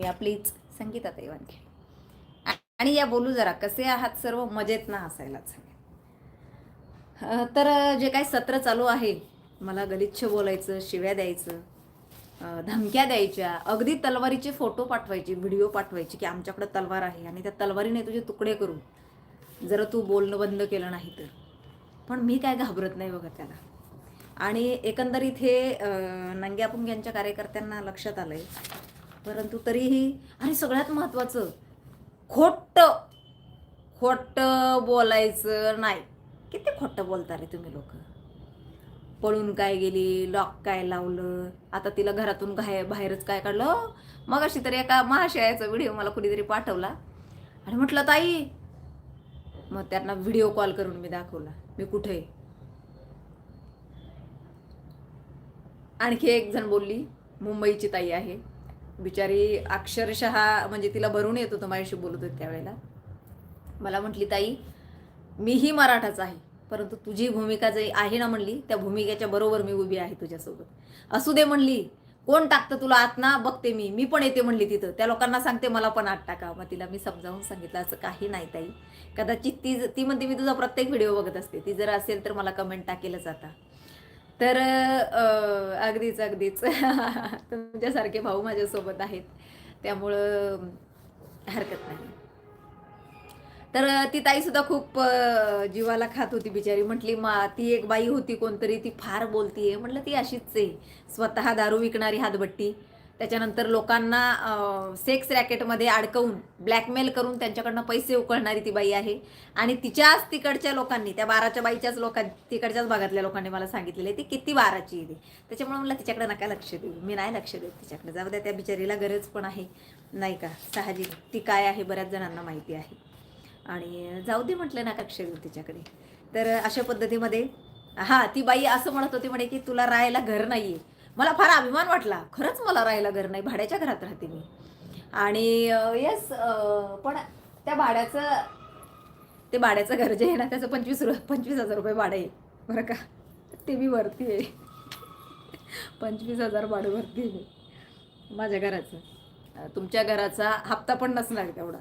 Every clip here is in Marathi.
मी प्लीज संगीता वानखेडे आ- आणि या बोलू जरा कसे आहात सर्व? मजेत ना असायलाच हवे. तर जे काय सत्र चालू आहे मला गलिच्छ बोलायचं शिव्या द्यायचं धमक्या द्यायच्या अगदी तलवारीचे फोटो पाठवायचे व्हिडिओ पाठवायचे की आमच्याकडे तलवार आहे आणि त्या तलवारीने तुझे तुकडे करू. जर तू बोलणं बंद केलं नाही तर. पण मी काय घाबरत नाही बघा त्याला. आणि एकंदरीत हे नंग्यापुंग्यांच्या कार्यकर्त्यांना लक्षात आलंय परंतु तरीही आणि सगळ्यात महत्त्वाचं खोटं खोटं बोलायचं नाही. किती खोटं बोलता रे तुम्ही लोक? पळून काय गेली लॉक काय लावलं आता तिला घरातून घाय बाहेरच काय काढलं? मग अशी तरी एका महाशयाचा व्हिडिओ मला कुणीतरी पाठवला. आणि म्हटलं ताई मग त्यांना व्हिडिओ कॉल करून मी दाखवला. मी कुठे आहे? आणखी एक जण बोलली मुंबईची ताई आहे. बिचारी अक्षरशः म्हणजे तिला भरून येत होतं माझ्याशी बोलत होते त्यावेळेला. मला म्हटली ताई मीही मराठाच आहे परंतु तुझी भूमिका जे आहे ना म्हणली त्या भूमिकेच्या बरोबर मी उभी आहे तुझ्यासोबत. असू दे म्हणली. कोण टाकतं तुला आत ना बघते मी. मी पण येते म्हणली तिथं. त्या लोकांना सांगते मला पण आत टाका. मग तिला मी समजावून सांगितलं असं काही नाही ताई. कदाचित ती ती म्हणते मी तुझा प्रत्येक व्हिडिओ बघत असते. ती जर असेल तर मला कमेंट टाकेलच आता. तर अगदीच अगदीच. तुमच्यासारखे भाऊ माझ्यासोबत आहेत. त्यामुळं हरकत नाही. तर ती ताई सुद्धा खूप जीवाला खात होती बिचारी. म्हटली मा ती एक बाई होती कोणतरी ती फार बोलतीये. म्हटलं ती अशीच आहे. स्वतः दारू विकणारी हातभट्टी. त्याच्यानंतर लोकांना सेक्स रॅकेटमध्ये अडकवून ब्लॅकमेल करून त्यांच्याकडनं पैसे उकळणारी ती बाई आहे. आणि तिच्याच तिकडच्या लोकांनी त्या बाराच्या बाईच्याच लोकां तिकडच्याच भागातल्या लोकांनी मला सांगितलेलं आहे ती किती बाराची आहे ती. त्याच्यामुळे मला तिच्याकडे नका लक्ष देऊ. मी नाही लक्ष देत तिच्याकडे. जाऊ द्या त्या बिचारीला गरज पण आहे. नाही का? साहजिक ती काय आहे बऱ्याच जणांना माहिती आहे. आणि जाऊ दे म्हटलं ना लक्ष देऊ तिच्याकडे. तर अशा पद्धतीमध्ये हां ती बाई असं म्हणत होती म्हणे की तुला राहायला घर नाही आहे मला फार अभिमान वाटला. खरंच मला राहायला घर नाही. भाड्याच्या घरात राहते मी. आणि येस पण त्या भाड्याचं ते भाड्याचं घर जे आहे ना त्याचं पंचवीस रु पंचवीस हजार रुपये भाडं आहे. बरं का? ते मी वरती आहे. पंचवीस हजार भाडं वरती आहे. माझ्या घराचं. तुमच्या घराचा हप्ता पण नसणार तेवढा.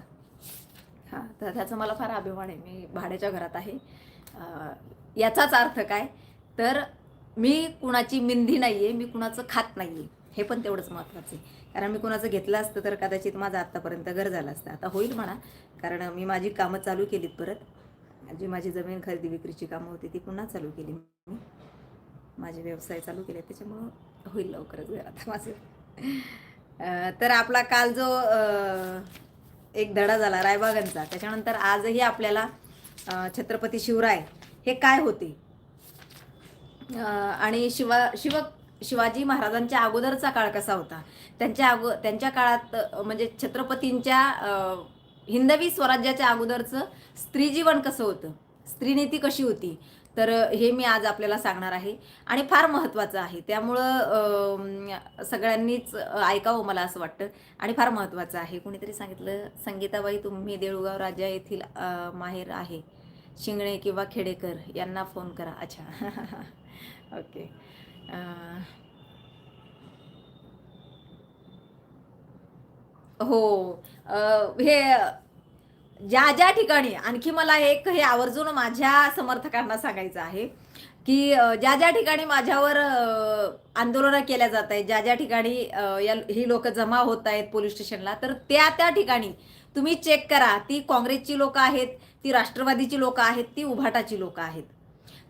हां तर त्याचा मला फार अभिमान आहे. मी भाड्याच्या घरात आहे. याचाच अर्थ काय? तर मी कुणाची मिंदी नाही आहे मी कुणाचं खात नाही आहे हे पण तेवढंच महत्त्वाचं आहे. कारण मी कुणाचं घेतलं असतं तर कदाचित माझं आत्तापर्यंत घर झालं असतं. आता होईल म्हणा. कारण मी माझी कामं चालू केलीत परत. जी माझी जमीन खरेदी विक्रीची कामं होती ती पुन्हा चालू केली मी. माझे व्यवसाय चालू केले त्याच्यामुळं होईल लवकरच घर आता माझं. तर आपला काल जो एक धडा झाला रायबागांचा त्याच्यानंतर आजही आपल्याला छत्रपती शिवराय हे काय होते? आणि शिवा शिव शिवाजी महाराजांच्या अगोदरचा काळ कसा होता? त्यांच्या अगो त्यांच्या काळात म्हणजे छत्रपतींच्या हिंदवी स्वराज्याच्या अगोदरचं स्त्री जीवन कसं होतं? स्त्रीनीती कशी होती? तर हे मी आज आपल्याला सांगणार आहे. आणि फार महत्त्वाचं आहे. त्यामुळं सगळ्यांनीच ऐकावं मला असं वाटतं. आणि फार महत्त्वाचं आहे. कुणीतरी सांगितलं संगीताबाई तुम्ही देऊळगाव राजा येथील माहेर आहे. शिंगणे किंवा खेडेकर यांना फोन करा. अच्छा. ओके eh, हो हे ज्या ज्या ठिकाणी आणखी मला एक हे आवर्जून माझ्या समर्थकांना सांगायचं आहे की ज्या ज्या ठिकाणी माझ्यावर आंदोलनं केल्या जात आहेत ज्या ज्या ठिकाणी या ही लोक जमा होत आहेत पोलीस स्टेशनला तर त्या त्या ठिकाणी तुम्ही चेक करा ती काँग्रेसची लोक आहेत ती राष्ट्रवादीची लोक आहेत ती उभाटाची लोक आहेत.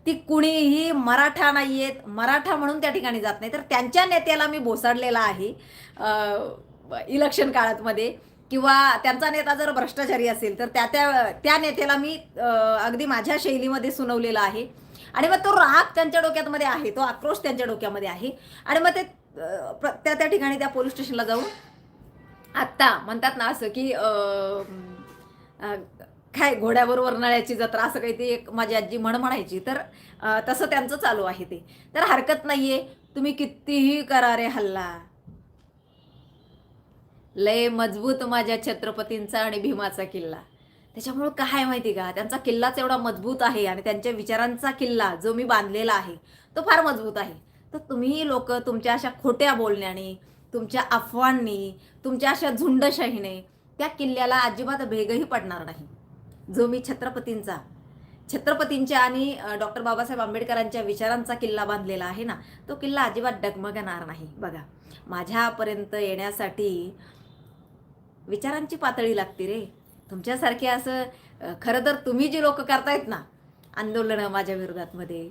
ती कुणीही मराठा नाही आहेत मराठा म्हणून त्या ठिकाणी जात नाही. तर त्यांच्या नेत्याला मी भोसाडलेला आहे इलेक्शन काळात मध्ये किंवा त्यांचा नेता जर भ्रष्टाचारी असेल तर त्या त्या त्या नेत्याला मी अगदी माझ्या शैलीमध्ये सुनवलेला आहे. आणि मग तो राग त्यांच्या डोक्यामध्ये आहे तो आक्रोश त्यांच्या डोक्यामध्ये आहे. आणि मग ते प्र- त्या त्या ठिकाणी त्या पोलीस स्टेशनला जाऊन आत्ता म्हणतात ना असं की काय घोड्यावर नळ्याची जत्रा असं काही ते एक माझी आजी म्हण म्हणायची. तर तसं त्यांचं चालू आहे ते. तर हरकत नाहीये. तुम्ही कितीही करा रे हल्ला. लय मजबूत माझ्या छत्रपतींचा आणि भीमाचा किल्ला. त्याच्यामुळं काय माहिती का? त्यांचा किल्लाच एवढा मजबूत आहे आणि त्यांच्या विचारांचा किल्ला जो मी बांधलेला आहे तो फार मजबूत आहे. तर तुम्ही लोक तुमच्या अशा खोट्या बोलण्याने तुमच्या अफवांनी तुमच्या अशा झुंडशाहीने त्या किल्ल्याला अजिबात भेगही पडणार नाही. जो मी छत्रपतींचा. छत्रपतींच्या आणि डॉक्टर बाबासाहेब आंबेडकरांच्या विचारांचा किल्ला बांधलेला आहे ना तो किल्ला अजिबात डगमगणार नाही. बघा माझ्यापर्यंत येण्यासाठी विचारांची पातळी लागते रे. तुमच्यासारखे असं खरं तर तुम्ही जी लोक करतायत ना आंदोलनं माझ्या विरोधातमध्ये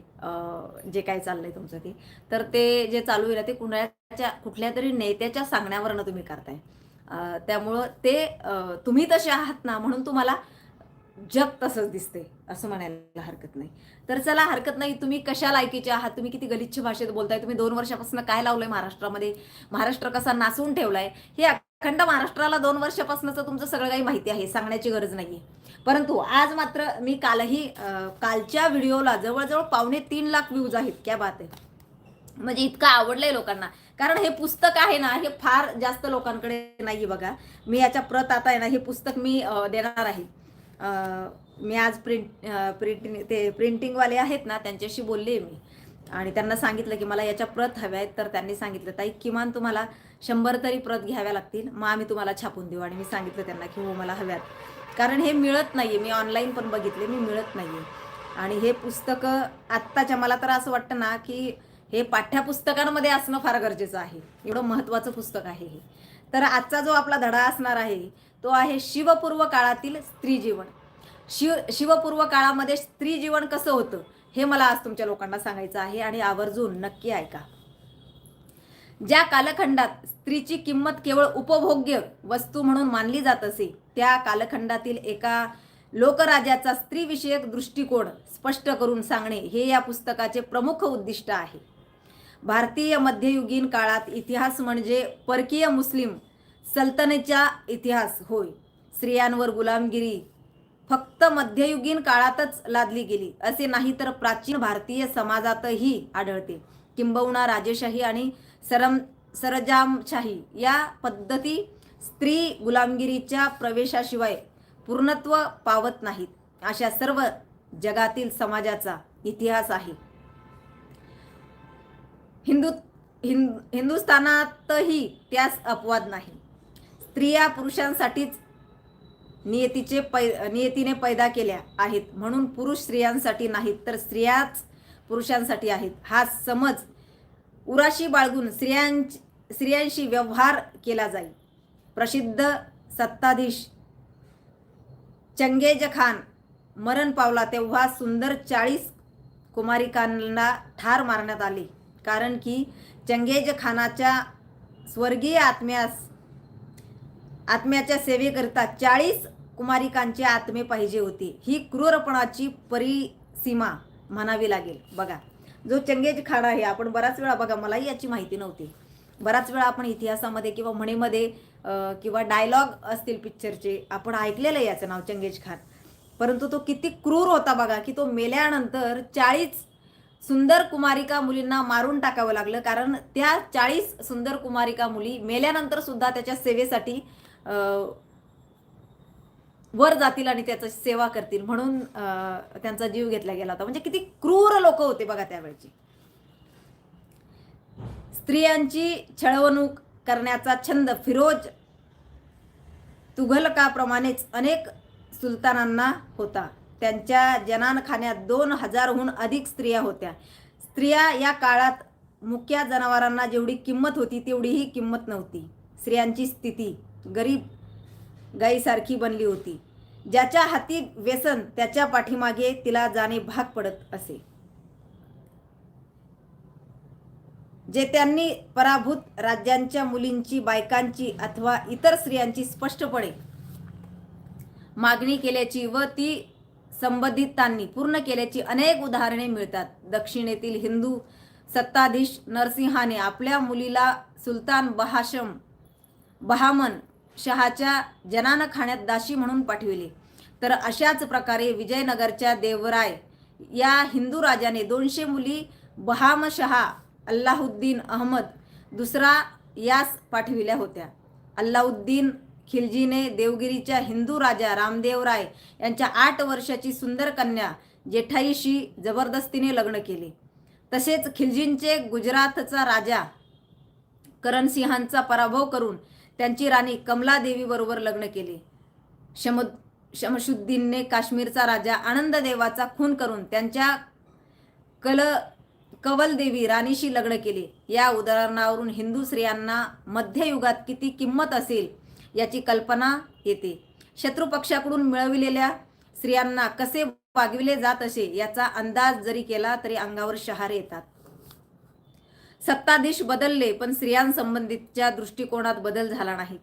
जे काय चाललंय तुमचं ते तर ते जे चालू आहे ना ते कुणाच्या कुठल्या तरी नेत्याच्या सांगण्यावरनं तुम्ही करताय. त्यामुळं ते तुम्ही तसे आहात ना म्हणून तुम्हाला जग तसंच दिसते असं म्हणायला हरकत नाही. तर चला हरकत नाही तुम्ही कशा लायकीच्या आहात? तुम्ही किती गलिच्छ भाषेत बोलताय? तुम्ही दोन वर्षापासून काय लावलंय महाराष्ट्रामध्ये? महाराष्ट्र कसा नाचून ठेवलाय? हे अखंड महाराष्ट्राला दोन वर्षापासूनचं तुमचं सगळं काही माहिती आहे सांगण्याची गरज नाहीये. परंतु आज मात्र मी कालही कालच्या व्हिडिओला जवळजवळ पावणे तीन लाख व्ह्यूज आहेत क्या बात आहे. म्हणजे इतकं आवडलंय लोकांना. कारण हे पुस्तक आहे ना हे फार जास्त लोकांकडे नाही बघा. मी याच्या प्रत आता आहे ना हे पुस्तक मी देणार आहे. मी आज प्रिंट प्रिंटिंग ते प्रिंटिंगवाले आहेत ना त्यांच्याशी बोलले मी. आणि त्यांना सांगितलं की मला याच्या प्रत हव्या आहेत तर त्यांनी सांगितलं ताई किमान तुम्हाला शंभर तरी प्रत घ्याव्या लागतील मग आम्ही तुम्हाला छापून देऊ. आणि मी सांगितलं त्यांना की हो मला हव्यात. कारण हे मिळत नाही आहे मी ऑनलाईन पण बघितले मी मिळत नाही आहे आणि हे पुस्तकं आत्ताच्या मला तर असं वाटतं ना की हे पाठ्यपुस्तकांमध्ये असणं फार गरजेचं आहे. एवढं महत्त्वाचं पुस्तक आहे हे. तर आजचा जो आपला धडा असणार आहे तो आहे शिवपूर्व काळातील स्त्री जीवन. शिव शिवपूर्व काळामध्ये स्त्री जीवन कसं होतं हे मला आज तुमच्या लोकांना सांगायचं आहे आणि आवर्जून नक्की ऐका. ज्या कालखंडात स्त्रीची किंमत केवळ उपभोग्य वस्तू म्हणून मानली जात असे त्या कालखंडातील एका लोकराजाचा स्त्रीविषयक दृष्टिकोन स्पष्ट करून सांगणे हे या पुस्तकाचे प्रमुख उद्दिष्ट आहे. भारतीय मध्ययुगीन काळात इतिहास म्हणजे परकीय मुस्लिम सल्तनेचा इतिहास होय. स्त्रियांवर गुलामगिरी फक्त मध्ययुगीन काळातच लादली गेली असे नाही तर प्राचीन भारतीय समाजातही आढळते. किंबहुना राजेशाही आणि सरम सरजामशाही या पद्धती स्त्री गुलामगिरीच्या प्रवेशाशिवाय पूर्णत्व पावत नाहीत. अशा सर्व जगातील समाजाचा इतिहास आहे. हिंदू हिंद हिंदुस्थानातही त्यास अपवाद नाही. स्त्रिया पुरुषांसाठीच नियतीचे पै नियतीने पैदा केल्या आहेत. म्हणून पुरुष स्त्रियांसाठी नाहीत तर स्त्रियाच पुरुषांसाठी आहेत. हा समज उराशी बाळगून स्त्रियां स्त्रियांशी व्यवहार केला जाईल. प्रसिद्ध सत्ताधीश चंगेज खान मरण पावला तेव्हा सुंदर चाळीस कुमारिकांना ठार मारण्यात आले. कारण की चंगेज खानाच्या स्वर्गीय आत्म्यास आत्म्याच्या सेवेकरिता चाळीस कुमारिकांचे आत्मे पाहिजे होते. ही क्रूरपणाची परिसीमा म्हणावी लागेल. बघा जो चंगेज खान आहे आपण बराच वेळा बघा मलाही याची माहिती नव्हती. बराच वेळा आपण इतिहासामध्ये किंवा म्हणीमध्ये किंवा डायलॉग असतील पिक्चरचे आपण ऐकलेलं आहे याचं नाव चंगेज खान परंतु तो किती क्रूर होता बघा की तो मेल्यानंतर चाळीस सुंदर कुमारिका मुलींना मारून टाकावं लागलं. कारण त्या चाळीस सुंदर कुमारिका मुली मेल्यानंतर सुद्धा त्याच्या सेवेसाठी वर जातील आणि त्याची सेवा करतील. म्हणून त्यांचा जीव घेतला गेला होता. म्हणजे किती क्रूर लोक होते बघा त्यावेळची. स्त्रियांची छळवणूक करण्याचा छंद फिरोज तुघलकाप्रमाणेच अनेक सुलतानांना होता. त्यांच्या जनानखान्यात दोन हजारहून अधिक स्त्रिया होत्या. स्त्रिया या काळात मुक्या जनावरांना जेवढी किंमत होती तेवढीही किंमत नव्हती. स्त्रियांची स्थिती गरीब गाईसारखी बनली होती. ज्याच्या हाती व्यसन त्याच्या पाठीमागे तिला जाणे भाग पडत असे. जे त्यांनी पराभूत राज्यांच्या मुलींची बायकांची अथवा इतर स्त्रियांची स्पष्टपणे मागणी केल्याची व ती संबंधितांनी पूर्ण केल्याची अनेक उदाहरणे मिळतात. दक्षिणेतील हिंदू सत्ताधीश नरसिंहाने आपल्या मुलीला सुलतान बहाशम बहामन शहाच्या जनानखाण्यात दाशी म्हणून पाठविले. तर अशाच प्रकारे विजयनगरच्या देवराय या हिंदू राजाने दोनशे मुली बहामशहा अल्लाहुद्दीन अहमद दुसरा यास पाठविल्या होत्या. अल्लाउद्दीन खिलजीने देवगिरीच्या हिंदू राजा रामदेव राय यांच्या आठ वर्षाची सुंदर कन्या जेठाईशी जबरदस्तीने लग्न केले. तसेच खिलजींचे गुजरातचा राजा करणसिंहांचा पराभव करून त्यांची राणी कमलादेवीबरोबर लग्न केले. शम शमशुद्दीनने काश्मीरचा राजा आनंददेवाचा खून करून त्यांच्या कल कवलदेवी राणीशी लग्न केले. या उदाहरणावरून हिंदू स्त्रियांना मध्ययुगात किती किंमत असेल याची कल्पना येते. शत्रुपक्षाकडून मिळविलेल्या स्त्रियांना कसे वागविले जात असे याचा अंदाज जरी केला तरी अंगावर शहारे येतात. सत्ताधीश बदलले पण स्त्रियांसंबंधितच्या दृष्टिकोनात बदल झाला नाही.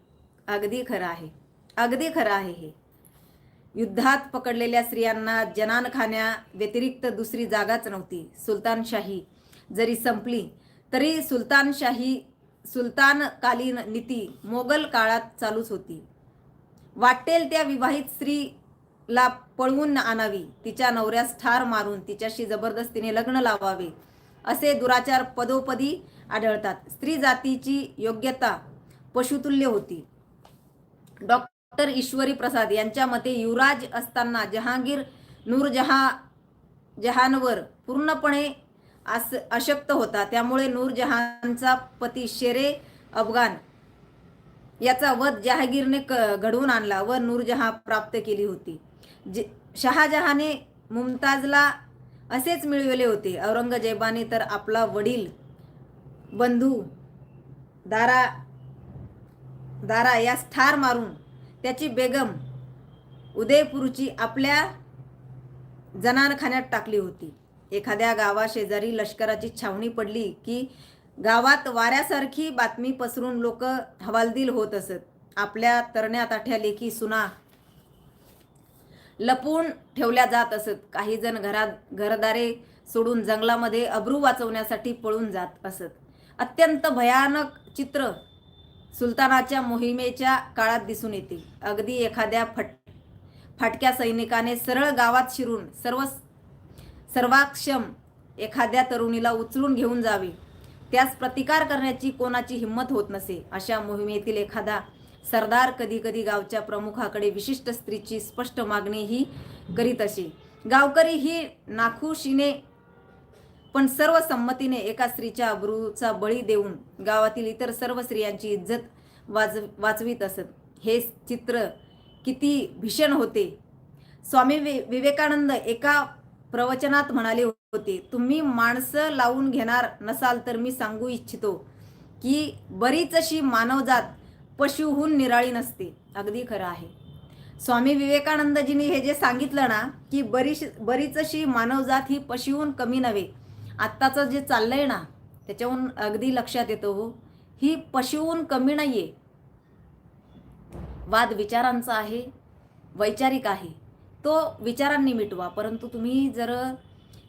अगदी खरं आहे. अगदी खरं आहे हे. युद्धात पकडलेल्या स्त्रियांना जनानखान्या व्यतिरिक्त दुसरी जागाच नव्हती. सुलतानशाही जरी संपली तरी सुलतानशाही सुलतानकालीन नीती मोगल काळात चालूच होती. वाटेल त्या विवाहित स्त्रीला पळवून आणावी तिच्या नवऱ्यास ठार मारून तिच्याशी जबरदस्तीने लग्न लावावे असे दुराचार पदोपदी आढळतात. स्त्री जातीची योग्यता पशुतुल्य होती. डॉक्टर ईश्वरी प्रसाद यांच्या मते युवराज असताना जहांगीर नूरजहा जहानवर पूर्णपणे अस अशक्त होता. त्यामुळे नूरजहानचा पती शेरे अफगाण याचा वध जहागीरने क घडवून आणला व नूरजहा प्राप्त केली होती. जे शहाजहाने मुमताजला असेच मिळविले होते. औरंगजेबाने तर आपला वडील बंधू दारा दारा यास ठार मारून त्याची बेगम उदयपूरची आपल्या जनानखान्यात टाकली होती. एखाद्या गावाशेजारी लष्कराची छावणी पडली की गावात वाऱ्यासारखी बातमी पसरून लोक हवालदिल होत असत. आपल्या तरण्या ताठ्या लेखी सुना लपवून ठेवल्या जात असत. काही जण घरात घरदारे सोडून जंगलामध्ये अब्रू वाचवण्यासाठी पळून जात असत. अत्यंत भयानक चित्र सुलतानाच्या मोहिमेच्या काळात दिसून येते. अगदी एखाद्या फट फाटक्या सैनिकाने सरळ गावात शिरून सर्व सर्वाक्षम एखाद्या तरुणीला उचलून घेऊन जावे. त्यास प्रतिकार करण्याची कोणाची हिंमत होत नसे अशा मोहिमेतील एखादा सरदार कधी कधी गावच्या प्रमुखाकडे विशिष्ट स्त्रीची स्पष्ट मागणीही करीत असे. गावकरी ही नाखुशीने पण सर्व संमतीने एका स्त्रीच्या अब्रूचा बळी देऊन गावातील इतर सर्व स्त्रियांची इज्जत वाज वाचवीत असत. हे चित्र किती भीषण होते. स्वामी विवेकानंद एका प्रवचनात म्हणाले होते तुम्ही माणसं लावून घेणार नसाल तर मी सांगू इच्छितो की बरीचशी मानवजात पशुहून निराळी नसते. अगदी खरं आहे. स्वामी विवेकानंदजींनी हे जे सांगितलं ना की बरीच बरीचशी मानवजात ही पशुहून कमी नव्हे आत्ताचं जे चाललंय ना त्याच्याहून अगदी लक्षात येतो हो. ही पशुहून कमी नाहीये. वाद विचारांचा आहे वैचारिक आहे. तो विचारांनी मिटवा परंतु तुम्ही जर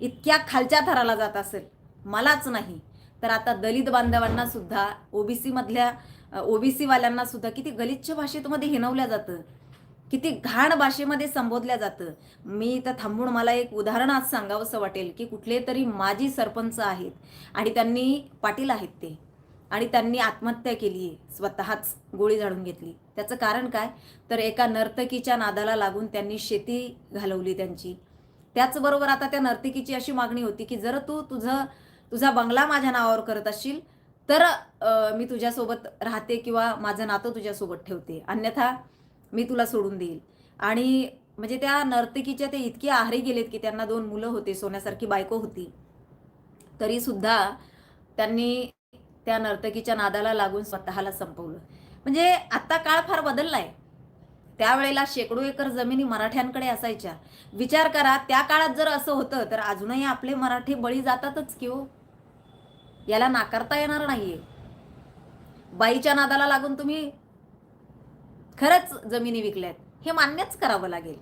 इतक्या खालच्या थराला जात असेल मलाच नाही तर आता दलित बांधवांना सुद्धा ओबीसी मधल्या ओबीसी वाल्यांना सुद्धा किती गलिच्छ भाषेमध्ये हिनवल्या जातं किती घाण भाषेमध्ये संबोधल्या जातं. मी इथं थांबून मला एक उदाहरण आज सांगावंसं वाटेल की कुठले तरी माजी सरपंच आहेत आणि त्यांनी पाटील आहेत ते. आणि त्यांनी आत्महत्या केली आहे स्वतःच गोळी झाडून घेतली. त्याचं कारण काय? तर एका नर्तकीच्या नादाला लागून त्यांनी शेती घालवली त्यांची. त्याचबरोबर आता त्या नर्तकीची अशी मागणी होती की जर तू तुझं तुझा बंगला माझ्या नावावर करत असशील तर मी तुझ्यासोबत राहते किंवा माझं नातं तुझ्यासोबत ठेवते. अन्यथा मी तुला सोडून देईल. आणि म्हणजे त्या नर्तकीच्या ते इतके आहारी गेलेत की त्यांना दोन मुलं होते सोन्यासारखी बायको होती. तरी सुद्धा त्यांनी त्या नर्तकीच्या नादाला लागून स्वतःला संपवलं. म्हणजे आत्ता काळ फार बदलला आहे त्यावेळेला शेकडो एकर जमिनी मराठ्यांकडे असायच्या. विचार करा त्या काळात जर असं होतं तर अजूनही आपले मराठी बळी जातातच की हो? याला नाकारता येणार नाहीये. बाईच्या नादाला लागून तुम्ही खरंच जमिनी विकल्यात. हे मान्यच करावं लागेल.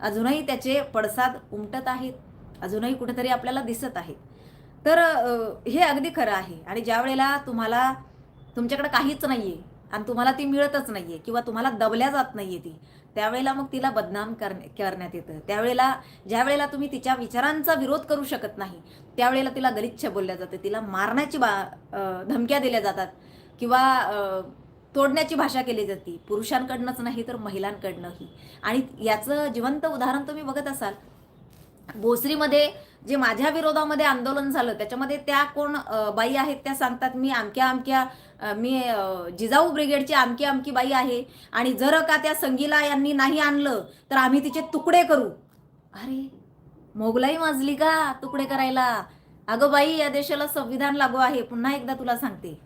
अजूनही त्याचे पडसाद उमटत आहेत. अजूनही कुठेतरी आपल्याला दिसत आहेत. तर हे अगदी खरं आहे. आणि ज्या वेळेला तुम्हाला तुमच्याकडे काहीच नाहीये आणि तुम्हाला ती मिळतच नाहीये किंवा तुम्हाला दबल्या जात नाहीये ती त्यावेळेला मग तिला बदनाम करण्या करण्यात येतं. त्यावेळेला ज्या वेळेला तुम्ही तिच्या विचारांचा विरोध करू शकत नाही त्यावेळेला तिला गलिच्छ बोलल्या जातं. तिला मारण्याची बा धमक्या दिल्या जातात किंवा तोडण्याची भाषा केली जाते. पुरुषांकडनंच नाही तर महिलांकडनंही. आणि याचं जिवंत उदाहरण तुम्ही बघत असाल भोसरीमध्ये जे माझ्या विरोधामध्ये आंदोलन झालं त्याच्यामध्ये त्या कोण बाई आहेत त्या सांगतात मी आमक्या अमक्या मी जिजाऊ ब्रिगेडची आमकी आमकी बाई आहे आणि जर का त्या संगीला यांनी नाही आणलं तर आम्ही तिचे तुकडे करू. अरे मोगलाई माजली का तुकडे करायला? अगं बाई या देशाला संविधान लागू आहे पुन्हा एकदा तुला सांगते.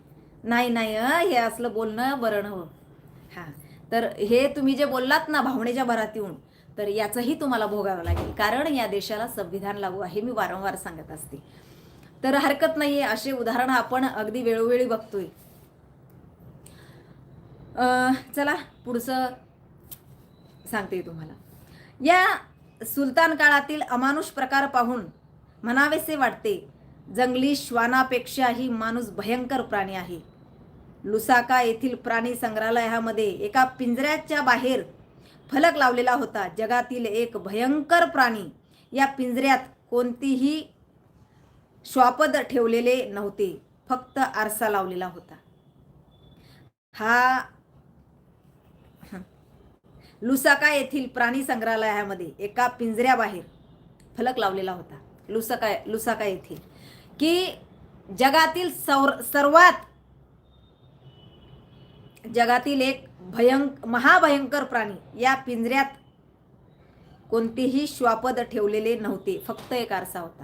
नाही नाही अ, हे असलं बोलणं बरं हो हां तर हे तुम्ही जे बोललात ना भावनेच्या भरात येऊन तर याचंही तुम्हाला भोगावं लागेल. कारण या देशाला संविधान लागू आहे मी वारंवार सांगत असते. तर हरकत नाही आहे असे उदाहरण आपण अगदी वेळोवेळी बघतोय. चला पुढचं सांगते तुम्हाला. या सुलतान काळातील अमानुष प्रकार पाहून म्हणावेसे वाटते जंगली श्वानापेक्षाही माणूस भयंकर प्राणी आहे. लुसाका येथील प्राणी संग्रहालयामध्ये एका पिंजऱ्याच्या बाहेर फलक लावलेला होता. जगातील एक भयंकर प्राणी या पिंजऱ्यात कोणतीही श्वापद ठेवलेले नव्हते. फक्त आरसा लावलेला होता. हा लुसाका येथील प्राणी संग्रहालयामध्ये एका पिंजऱ्याबाहेर फलक लावलेला होता. लुसाका लुसाका येथील. की जगातील सौर सर्वात जगातील एक भयंक महाभयंकर प्राणी या पिंजऱ्यात कोणतेही श्वापद ठेवलेले नव्हते. फक्त एक आरसा होता.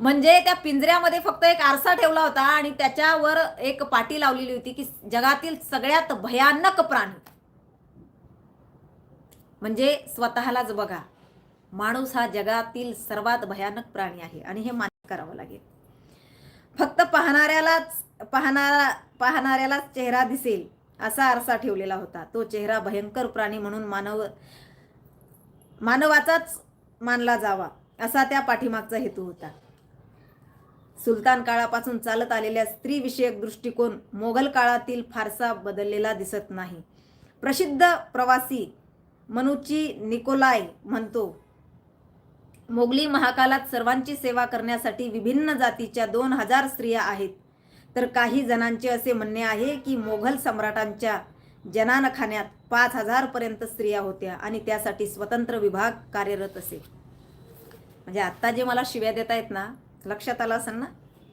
म्हणजे त्या पिंजऱ्यामध्ये फक्त एक आरसा ठेवला होता आणि त्याच्यावर एक पाटी लावलेली होती की जगातील सगळ्यात भयानक प्राणी. म्हणजे स्वतःलाच बघा. माणूस हा जगातील सर्वात भयानक प्राणी आहे आणि हे मान्य करावं लागेल. फक्त पाहणाऱ्यालाच पाहणारा पाहणाऱ्यालाच चेहरा दिसेल. असा आरसा ठेवलेला होता. तो चेहरा भयंकर प्राणी म्हणून मानव मानवाचाच मानला जावा असा त्या पाठीमागचा हेतू होता. सुलतान काळापासून चालत आलेल्या स्त्रीविषयक दृष्टिकोन मोगल काळातील फारसा बदललेला दिसत नाही. प्रसिद्ध प्रवासी मनुची निकोलाय म्हणतो मोगली महाकालात सर्वांची सेवा करण्यासाठी विभिन्न जातीच्या दोन हजार स्त्रिया आहेत. तर काही जणांचे असे म्हणणे आहे की मोघल सम्राटांच्या जनानखान्यात पाच हजार पर्यंत स्त्रिया होत्या आणि त्यासाठी स्वतंत्र विभाग कार्यरत असे. म्हणजे आत्ता जे मला शिव्या देत आहेत ना लक्षात आलं असेल ना?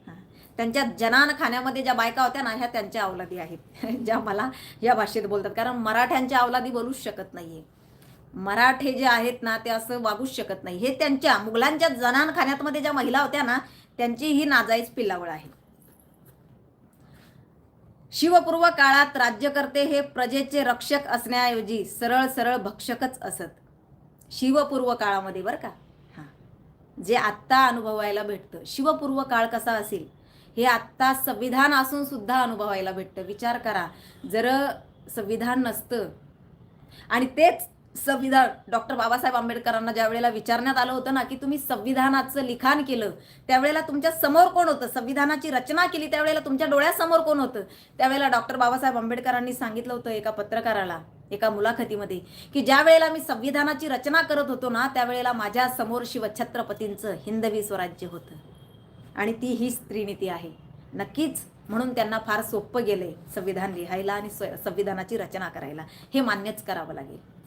हां. त्यांच्या जनानखान्यामध्ये ज्या बायका होत्या ना ह्या त्यांच्या अवलादी आहेत. ज्या मला या भाषेत बोलतात. कारण मराठ्यांच्या अवलादी बोलूच शकत नाहीये. मराठे जे आहेत ना ते असं वागूच शकत नाही. हे त्यांच्या मुघलांच्या जनानखान्यातमध्ये ज्या महिला होत्या ना त्यांची ही नाजाईज पिल्लावळ आहे. शिवपूर्व काळात राज्यकर्ते हे प्रजेचे रक्षक असण्याऐवजी सरळ सरळ भक्षकच असत. शिवपूर्व काळामध्ये बरं का? हां. जे आत्ता अनुभवायला भेटतं. शिवपूर्व काळ कसा असेल? हे आत्ता संविधान असून सुद्धा अनुभवायला भेटतं. विचार करा. जर संविधान नसतं आणि तेच संविधान डॉक्टर बाबासाहेब आंबेडकरांना ज्या वेळेला विचारण्यात आलं होतं ना की तुम्ही संविधानाचं लिखाण केलं त्यावेळेला तुमच्यासमोर कोण होतं? संविधानाची रचना केली त्यावेळेला तुमच्या डोळ्यासमोर कोण होतं? त्यावेळेला डॉक्टर बाबासाहेब आंबेडकरांनी सांगितलं होतं एका पत्रकाराला एका मुलाखतीमध्ये की ज्या वेळेला मी संविधानाची रचना करत होतो ना त्यावेळेला माझ्यासमोर शिवछत्रपतींचं हिंदवी स्वराज्य होतं. आणि ती ही स्त्रीनीती आहे. नक्कीच म्हणून त्यांना फार सोपं गेलंय संविधान लिहायला आणि स्व- संविधानाची रचना करायला. हे मान्यच करावं लागेल.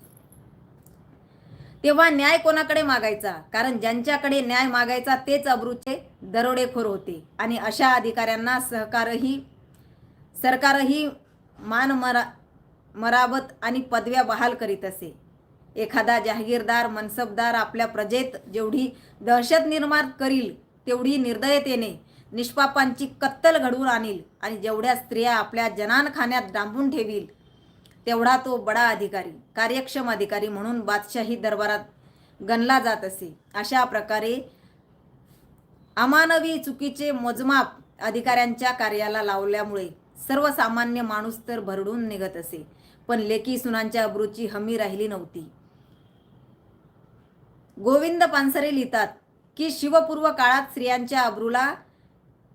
तेव्हा न्याय कोणाकडे मागायचा? कारण ज्यांच्याकडे न्याय मागायचा तेच अब्रूचे दरोडेखोर होते. आणि अशा अधिकाऱ्यांना सहकारही सरकारही मान मरा मरावत आणि पदव्या बहाल करीत असे. एखादा जहागीरदार मनसबदार आपल्या प्रजेत जेवढी दहशत निर्माण करील तेवढी निर्दयतेने निष्पापांची कत्तल घडवून आणील आणि जेवढ्या स्त्रिया आपल्या जनानखान्यात डांबून ठेवील तेवढा तो बडा अधिकारी कार्यक्षम अधिकारी म्हणून बादशाही दरबारात गणला जात असे. अशा प्रकारे अमानवी चुकीचे मोजमाप अधिकाऱ्यांच्या कार्याला लावल्यामुळे सर्वसामान्य माणूस तर भरडून निघत असे. पण लेखी सुनांच्या अब्रूची हमी राहिली नव्हती. गोविंद पानसरे लिहितात की शिवपूर्व काळात स्त्रियांच्या अब्रूला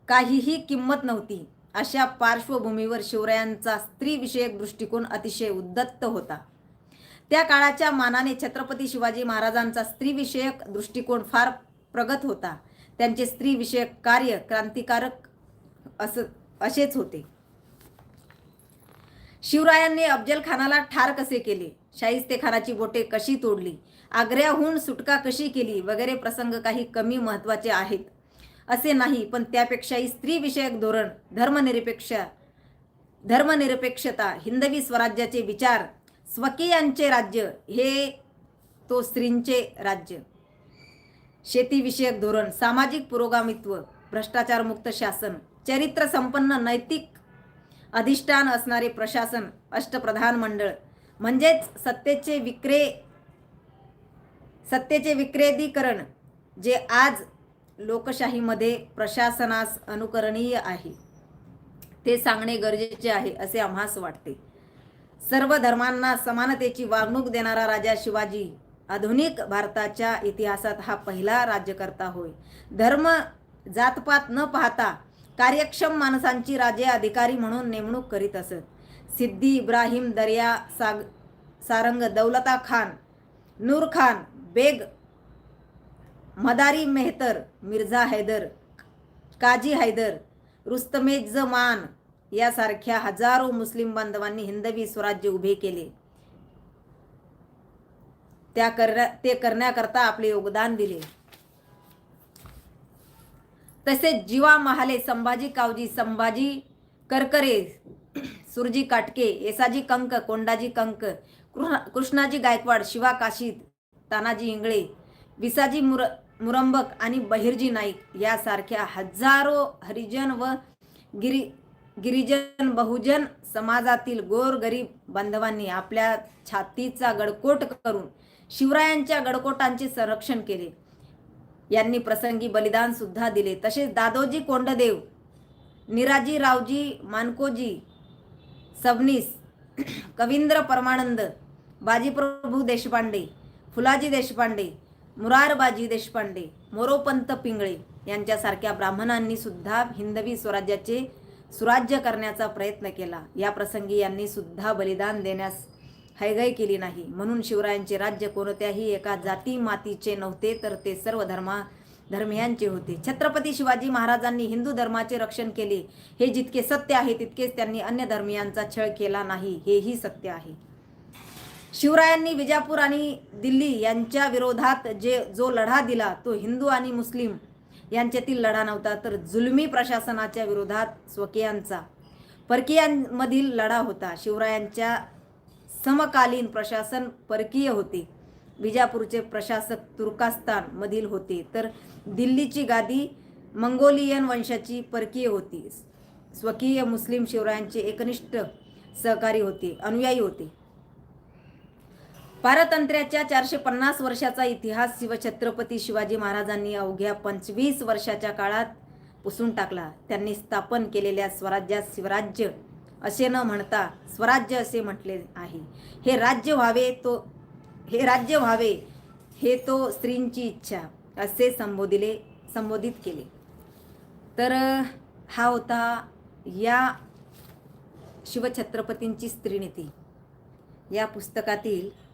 काहीही किंमत नव्हती. अशा पार्श्वभूमीवर शिवरायांचा स्त्रीविषयक दृष्टिकोन अतिशय उद्दत्त होता. त्या काळाच्या मानाने छत्रपती शिवाजी महाराजांचा स्त्रीविषयक दृष्टिकोन फार प्रगत होता. त्यांचे स्त्रीविषयक कार्य क्रांतिकारक असं असेच होते. शिवरायांनी अफजल खानाला ठार कसे केले? शाहिस्ते खानाची बोटे कशी तोडली? आग्र्याहून सुटका कशी केली? वगैरे प्रसंग काही कमी महत्त्वाचे आहेत. असे नाही पण त्यापेक्षाही स्त्रीविषयक धोरण धर्मनिरपेक्ष धर्मनिरपेक्षता हिंदवी स्वराज्याचे विचार स्वकीयांचे राज्य हे तो स्त्रींचे राज्य. शेतीविषयक धोरण सामाजिक पुरोगामित्व भ्रष्टाचारमुक्त शासन चरित्र संपन्न नैतिक अधिष्ठान असणारे प्रशासन अष्टप्रधान मंडळ म्हणजेच सत्तेचे विक्रे सत्तेचे विक्रेदीकरण जे आज लोकशाहीमध्ये प्रशासनास अनुकरणीय आहे. ते सांगणे गरजेचे आहे असे आम्हास वाटते. सर्व धर्मांना समानतेची वागणूक देणारा राजा शिवाजी आधुनिक भारताच्या इतिहासात हा पहिला राज्यकर्ता होय. धर्म जातपात न पाहता कार्यक्षम माणसांची राजे अधिकारी म्हणून नेमणूक करीत असत. सिद्धी इब्राहिम दर्या साग सारंग दौलता खान नूर खान बेग मदारी मेहतर मिर्झा हैदर काजी हैदर रुस्तमेजमान यासारख्या हजारो मुस्लिम बांधवांनी हिंदवी स्वराज्य उभे केले. त्या करण्या ते करण्याकरता आपले योगदान दिले. तसेच जीवा महाले संभाजी कावजी संभाजी करकरे सुरजी काटके येसाजी कंक कोंडाजी कंक कृष्णाजी गायकवाड शिवा काशीद तानाजी इंगळे विसाजी मुर मुरंबक आणि बहिर्जी नाईक यासारख्या हजारो हरिजन व गिरी गिरिजन बहुजन समाजातील गोरगरीब बांधवांनी आपल्या छातीचा गडकोट करून शिवरायांच्या गडकोटांचे संरक्षण केले. यांनी प्रसंगी बलिदान सुद्धा दिले. तसेच दादोजी कोंडदेव निराजी रावजी मानकोजी सबनीस कवींद्र परमानंद बाजीप्रभू देशपांडे फुलाजी देशपांडे मुरारबाजी देशपांडे मोरोपंत पिंगळे यांच्यासारख्या ब्राह्मणांनी सुद्धा हिंदवी स्वराज्याचे सुराज्य करण्याचा प्रयत्न केला. या प्रसंगी यांनी सुद्धा बलिदान देण्यास हैगय केली नाही. म्हणून शिवरायांचे राज्य कोणत्याही एका जाती मातीचे नव्हते तर ते सर्व धर्मा धर्मियांचे होते. छत्रपती शिवाजी महाराजांनी हिंदू धर्माचे रक्षण केले. हे जितके सत्य आहे तितकेच त्यांनी अन्य धर्मियांचा छळ केला नाही. हेही सत्य आहे. शिवरायांनी विजापूर आणि दिल्ली यांच्या विरोधात जे जो लढा दिला तो हिंदू आणि मुस्लिम यांच्यातील लढा नव्हता तर जुलमी प्रशासनाच्या विरोधात स्वकीयांचा परकीयांमधील लढा होता. शिवरायांच्या समकालीन प्रशासन परकीय होते. विजापूरचे प्रशासक तुर्कास्तानमधील होते. तर दिल्लीची गादी मंगोलियन वंशाची परकीय होती. स्वकीय मुस्लिम शिवरायांचे एकनिष्ठ सहकारी होते अनुयायी होते. पारतंत्र्याच्या चारशे पन्नास वर्षाचा इतिहास शिवछत्रपती शिवाजी महाराजांनी अवघ्या पंचवीस वर्षाच्या काळात पुसून टाकला. त्यांनी स्थापन केलेल्या स्वराज्यात शिवराज्य असे न म्हणता स्वराज्य असे म्हटले आहे. हे राज्य व्हावे तो हे राज्य व्हावे हे तो स्त्रींची इच्छा असे संबोधिले संबोधित केले. तर हा होता या शिवछत्रपतींची स्त्रीनीती. या पुस्तकातील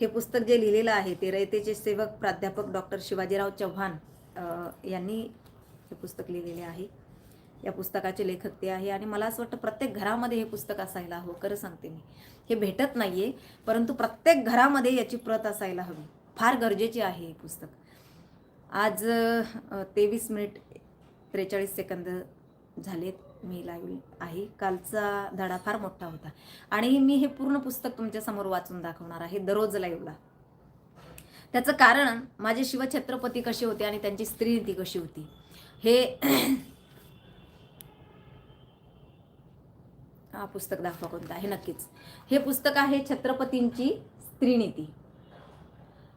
हे पुस्तक जे लिहिलेलं आहे ते रयतेचे सेवक प्राध्यापक डॉक्टर शिवाजीराव चव्हाण यांनी हे पुस्तक लिहिलेले आहे. या पुस्तकाचे लेखक ते आहे आणि मला असं वाटतं प्रत्येक घरामध्ये हे पुस्तक असायला हवं खरं सांगते मी. हे भेटत नाही आहे परंतु प्रत्येक घरामध्ये याची प्रत असायला हवी. फार गरजेची आहे हे पुस्तक. आज तेवीस मिनिट त्रेचाळीस सेकंद झालेत. मी लावली आहे. कालचा धडा फार मोठा होता. आणि मी हे पूर्ण पुस्तक तुमच्यासमोर वाचून दाखवणार आहे दररोज लाईव्हला. त्याचं कारण माझे शिवछत्रपती कसे होते आणि त्यांची स्त्रीनीती कशी होती हे हा पुस्तक दाखवा कोणतं आहे नक्कीच. हे पुस्तक आहे छत्रपतींची स्त्रीनीती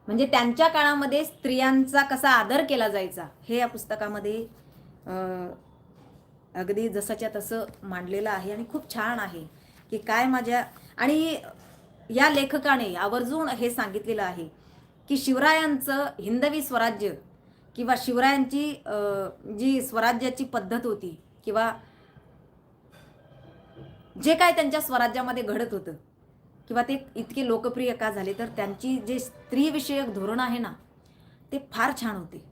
म्हणजे त्यांच्या काळामध्ये स्त्रियांचा कसा आदर केला जायचा हे या पुस्तकामध्ये अगदी जसंच्या तसं मांडलेलं आहे आणि खूप छान आहे की काय माझ्या आणि या लेखकाने आवर्जून हे सांगितलेलं आहे की शिवरायांचं हिंदवी स्वराज्य किंवा शिवरायांची जी स्वराज्याची पद्धत होती किंवा जे काय त्यांच्या स्वराज्यामध्ये घडत होतं किंवा ते इतके लोकप्रिय का झाले तर त्यांची जे स्त्रीविषयक धोरण आहे ना ते फार छान होते.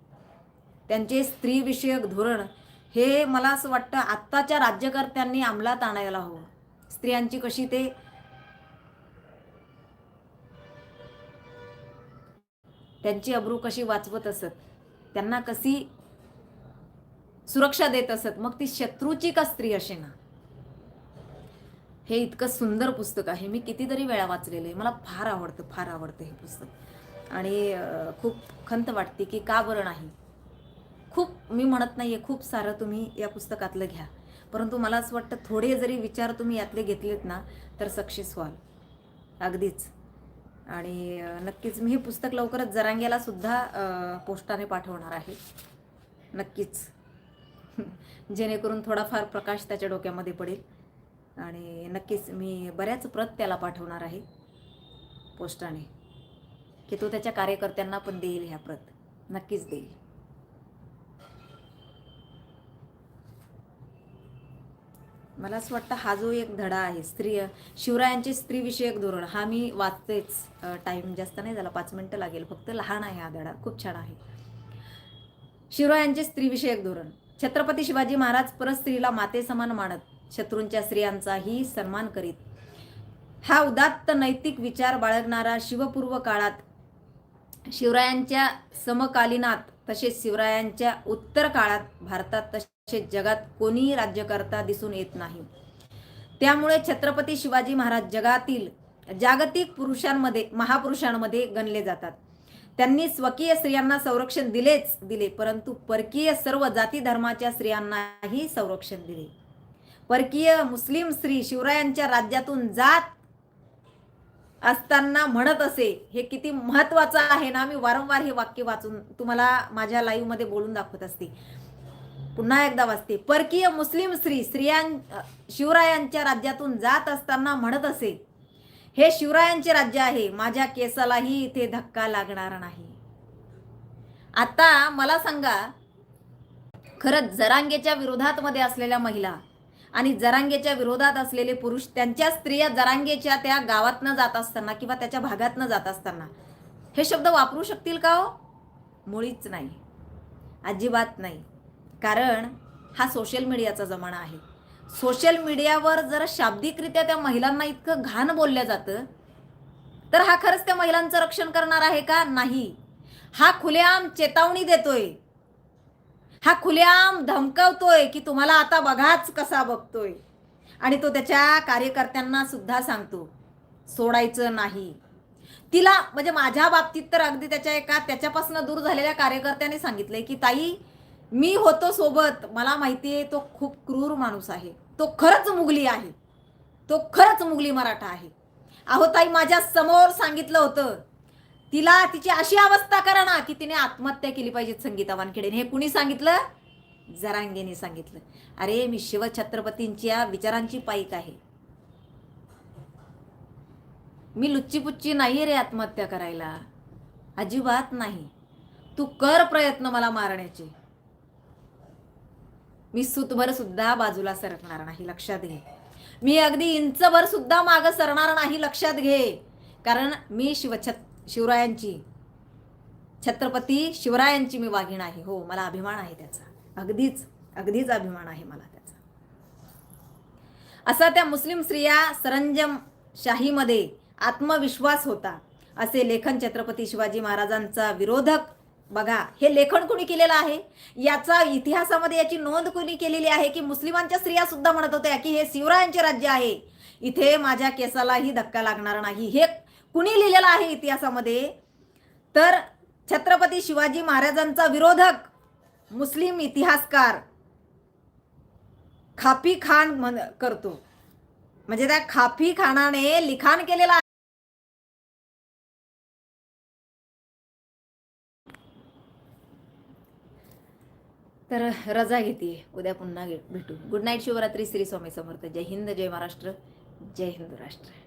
त्यांचे स्त्रीविषयक धोरण हे मला असं वाटतं आत्ताच्या राज्यकर्त्यांनी अंमलात आणायला हवं. स्त्रियांची कशी ते त्यांची अब्रू कशी वाचवत असत त्यांना कशी सुरक्षा देत असत मग ती शत्रूची का स्त्री असे ना? हे इतकं सुंदर पुस्तक आहे. मी कितीतरी वेळा वाचलेलं आहे. मला फार आवडतं फार आवडतं हे पुस्तक. आणि खूप खंत वाटते की का बरं नाही. खूप मी म्हणत नाही आहे खूप सारं तुम्ही या पुस्तकातलं घ्या. परंतु मला असं वाटतं थोडे जरी विचार तुम्ही यातले घेतलेत ना तर सक्सेस व्हाल. अगदीच. आणि नक्कीच मी हे पुस्तक लवकरच जरांग्याला सुद्धा पोस्टाने पाठवणार आहे. नक्कीच. जेणेकरून थोडाफार प्रकाश त्याच्या डोक्यामध्ये पडेल. आणि नक्कीच मी बऱ्याच प्रत त्याला पाठवणार आहे पोस्टाने. की तो त्याच्या कार्यकर्त्यांना पण देईल ह्या प्रत. नक्कीच देईल. मला असं वाटतं हा जो एक धडा आहे स्त्री शिवरायांचे स्त्रीविषयक धोरण हा मी वाचतेच टाईम जास्त नाही झाला पाच मिनटं लागेल फक्त लहान आहे हा धडा खूप छान आहे. शिवरायांचे स्त्रीविषयक धोरण. छत्रपती शिवाजी महाराज परत स्त्रीला माते समान मानत शत्रूंच्या स्त्रियांचाही सन्मान करीत. हा उदात्त नैतिक विचार बाळगणारा शिवपूर्व काळात शिवरायांच्या समकालीनात तसेच शिवरायांच्या उत्तर काळात भारतात तसेच जगात कोणीही राज्यकर्ता दिसून येत नाही. त्यामुळे छत्रपती शिवाजी महाराज जगातील जागतिक पुरुषांमध्ये महापुरुषांमध्ये गणले जातात. त्यांनी स्वकीय स्त्रियांना संरक्षण दिलेच दिले परंतु परकीय सर्व जाती धर्माच्या स्त्रियांनाही संरक्षण दिले. परकीय मुस्लिम स्त्री शिवरायांच्या राज्यातून जात असताना म्हणत असे हे किती महत्वाचं आहे ना मी वारंवार हे वाक्य वाचून तुम्हाला माझ्या लाईव्हमध्ये बोलून दाखवत असते. पुन्हा एकदा वाचते. परकीय मुस्लिम स्त्री स्त्रियां शिवरायांच्या राज्यातून जात असताना म्हणत असे हे शिवरायांचे राज्य आहे माझ्या केसालाही इथे धक्का लागणार नाही. आता मला सांगा खरंच जरांगेच्या विरोधात मध्ये असलेल्या महिला आणि जरांगेच्या विरोधात असलेले पुरुष त्यांच्या स्त्रिया जरांगेच्या त्या गावातनं जात असताना किंवा त्याच्या भागातनं जात असताना. हे शब्द वापरू शकतील का हो? मुळीच नाही. अजिबात नाही. कारण हा सोशल मीडियाचा जमाना आहे. सोशल मीडियावर जर शाब्दिकरित्या त्या महिलांना इतकं घाण बोललं जातं तर हा खरंच त्या महिलांचं रक्षण करणार आहे का? नाही. हा खुलेआम चेतावणी देतोय. हा खुलेआम धमकवतोय की तुम्हाला आता बघाच कसा बघतोय. आणि तो त्याच्या कार्यकर्त्यांना सुद्धा सांगतो सोडायचं नाही. तिला म्हणजे माझ्या बाबतीत तर अगदी त्याच्या एका त्याच्यापासून दूर झालेल्या कार्यकर्त्याने सांगितलंय की ताई मी होतो सोबत. मला माहिती आहे तो खूप क्रूर माणूस आहे. तो खरंच मुगली आहे. तो खरंच मुगली मराठा आहे. अहो ताई माझ्यासमोर सांगितलं होतं. तिला तिची अशी अवस्था करा ना की तिने आत्महत्या केली पाहिजे संगीता वानखेडेने हे कुणी सांगितलं? जरांगेने सांगितलं. अरे मी शिवछत्रपतींच्या विचारांची पाईक आहे. मी लुच्चीपुच्ची नाही रे आत्महत्या करायला. अजिबात नाही. तू कर प्रयत्न मला मारण्याचे. मी सुतभर सुद्धा बाजूला सरकणार नाही लक्षात घे. मी अगदी इंचभर सुद्धा मागं सरणार नाही लक्षात घे. कारण मी शिवछत्र शिवरायांची. छत्रपती शिवरायांची मी वाघीण आहे. हो मला अभिमान आहे त्याचा. अगदीच अगदीच अभिमान आहे मला त्याचा. असा त्या मुस्लिम स्त्रिया सरंजम शाहीमध्ये आत्मविश्वास होता. असे लेखन छत्रपती शिवाजी महाराजांचा विरोधक. बघा हे लेखन कोणी केलेलं आहे? याचा इतिहासामध्ये याची नोंद कोणी केलेली आहे की मुस्लिमांच्या स्त्रिया सुद्धा म्हणत होत्या की हे शिवरायांचे राज्य आहे. इथे माझ्या केसालाही धक्का लागणार नाही. हे कुणी लिहिलेलं आहे इतिहासामध्ये? तर छत्रपती शिवाजी महाराजांचा विरोधक मुस्लिम इतिहासकार खापी खान म्हण करतो. म्हणजे त्या खापी खानाने लिखाण केलेलं आहे. तर रजा घेते. उद्या पुन्हा भेटू. Good night Shivaratri Shri Swami Samarth. जय हिंद जय महाराष्ट्र जय हिंद राष्ट्र.